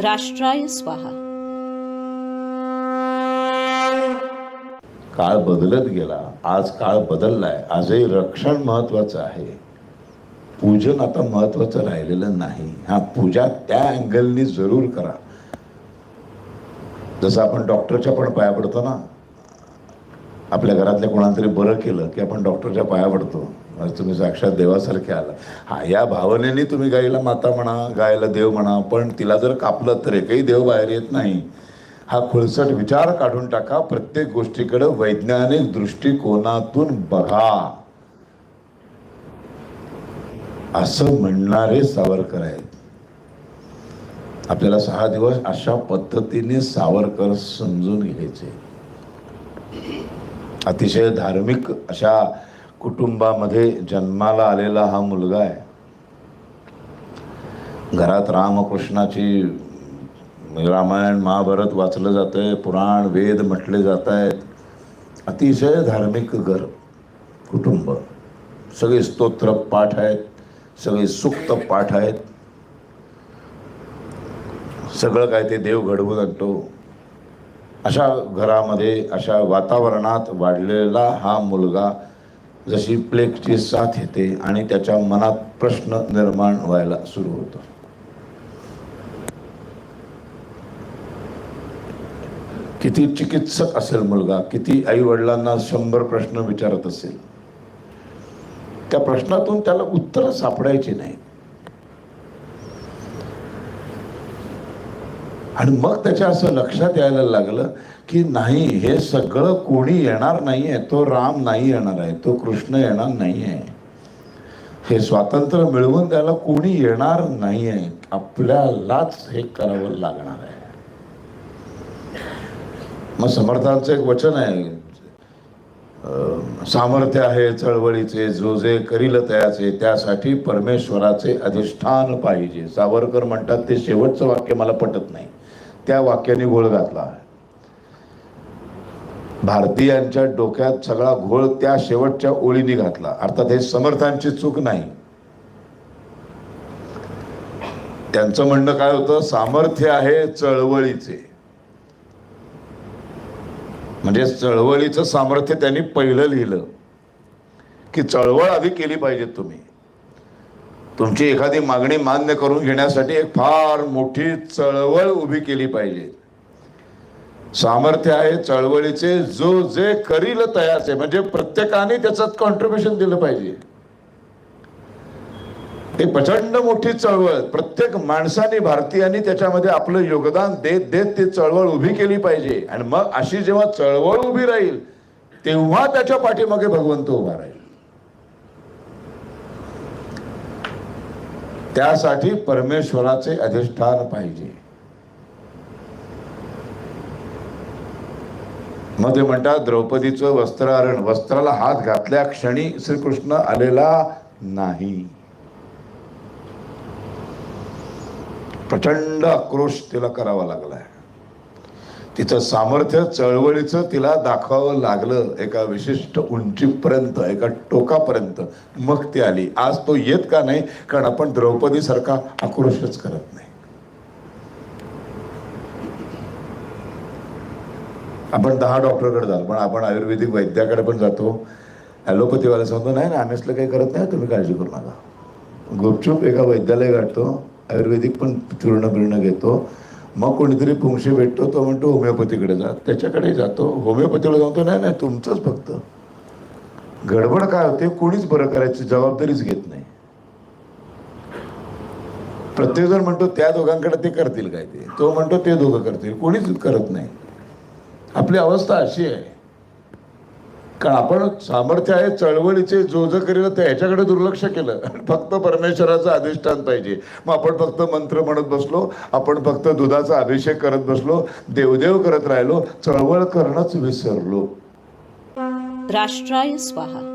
राष्ट्राय स्वाहा. काळ बदलत गेला आज काळ बदललाय आजही रक्षण महत्वाचं आहे. पूजन आता महत्वाचं राहिलेलं नाही. हा पूजा त्या अँगलनी जरूर करा. जसं आपण डॉक्टरच्या पण पाया पडतो ना आपल्या घरातल्या कोणाला तरी बरं केलं की आपण डॉक्टरच्या पाया पडतो. आज तुम्ही साक्षात देवासारखे आला. हा या भावनेने तुम्ही गायीला माता म्हणा गायला देव म्हणा पण तिला जर कापलं तर एकही देव बाहेर येत नाही. हा खुळसट विचार काढून टाका प्रत्येक गोष्टीकडे वैज्ञानिक दृष्टिकोनातून बघा. असं म्हणणारे सावरकर आहेत. आपल्याला सहा दिवस अशा पद्धतीने सावरकर समजून घ्यायचे. अतिशय धार्मिक अशा कुटुंबामध्ये जन्माला आलेला हा मुलगा आहे. घरात रामकृष्णाची रामायण महाभारत वाचलं जातंय पुराण वेद म्हटले जात आहेत अतिशय धार्मिक घर कुटुंब. सगळे स्तोत्र पाठ आहेत सगळे सुक्त पाठ आहेत. सगळं काय ते देव घडवून आणतो. अशा घरामध्ये अशा वातावरणात वाढलेला हा मुलगा जशी प्लेगची साथ येते आणि त्याच्या मनात प्रश्न निर्माण व्हायला सुरू होतो. किती चिकित्सक असेल मुलगा किती आई वडिलांना शंभर प्रश्न विचारत असेल त्या प्रश्नातून त्याला उत्तर सापडायची नाही आणि मग त्याच्या असं लक्षात यायला लागलं की नाही हे सगळं कोणी येणार नाहीये. तो राम नाही येणार आहे. तो कृष्ण येणार नाहीये. हे स्वातंत्र्य मिळवून द्यायला कोणी येणार नाहीये. आपल्यालाच हे करावं लागणार आहे. मग समर्थांचं एक वचन आहे. सामर्थ्य आहे चळवळीचे जो जे करील त्याचे त्यासाठी परमेश्वराचे अधिष्ठान पाहिजे. सावरकर म्हणतात ते शेवटचं वाक्य मला पटत नाही. त्या वाक्याने घोळ घातला. भारतीयांच्या डोक्यात सगळा घोळ त्या शेवटच्या ओळीने घातला. अर्थात हे समर्थांची चूक नाही. त्यांचं म्हणणं काय होतं? सामर्थ्य आहे चळवळीचे. म्हणजे चळवळीचं सामर्थ्य त्यांनी पहिलं लिहिलं. की चळवळ आधी केली पाहिजे तुम्ही. तुमची एखादी मागणी मान्य करून घेण्यासाठी एक फार मोठी चळवळ उभी केली पाहिजे. सामर्थ्य आहे चळवळीचे जो जे करील तयाचे म्हणजे प्रत्येकाने त्याच्यात कॉन्ट्रीब्युशन दिलं पाहिजे. ते प्रचंड मोठी चळवळ प्रत्येक माणसाने भारतीयांनी त्याच्यामध्ये आपलं योगदान देत देत ती चळवळ उभी केली पाहिजे. आणि मग अशी जेव्हा चळवळ उभी राहील तेव्हा त्याच्या पाठीमागे भगवंत उभा राहील. त्यासाठी परमेश्वराचे अधिष्ठान पाहिजे. मग ते म्हणतात द्रौपदीचं वस्त्रारण वस्त्राला हात घातल्या क्षणी श्रीकृष्ण आलेला नाही. प्रचंड आक्रोश तिला करावा लागलाय. तिचं सामर्थ्य चळवळीचं तिला दाखवावं लागलं एका विशिष्ट उंचीपर्यंत एका टोकापर्यंत. मग ती आली. आज तो येत का नाही? कारण आपण द्रौपदी सारखा आक्रोशच करत नाही. आपण दहा डॉक्टरकडे जातो पण आपण आयुर्वेदिक वैद्याकडे पण जातो. ॲलोपॅथीवाला सांगतो नाही ना आम्ही असलं काही करत नाही तुम्ही काळजी करू नका. गुपचूप एका वैद्यालय गाठतो आयुर्वेदिक पण चूर्ण बिर्ण घेतो. मग कोणीतरी पुंशी भेटतो तो म्हणतो होमिओपॅथीकडे जा. त्याच्याकडे जातो. होमिओपॅथीला जातो नाही नाही तुमचंच फक्त. गडबड काय होते? कोणीच बरं करायची जबाबदारीच घेत नाही. प्रत्येकजण म्हणतो त्या दोघांकडे ते करतील काय ते? तो म्हणतो ते दोघं करतील. कोणीच करत नाही. आपली अवस्था अशी आहे. कारण आपण सामर्थ्य आहे चळवळीचे जो जो करील ते ह्याच्याकडे दुर्लक्ष केलं. फक्त परमेश्वराचं अधिष्ठान पाहिजे. मग आपण फक्त मंत्र म्हणत बसलो आपण फक्त दुधाचा अभिषेक करत बसलो देवदेव करत राहिलो चळवळ करणंच विसरलो. राष्ट्राय स्वाहा.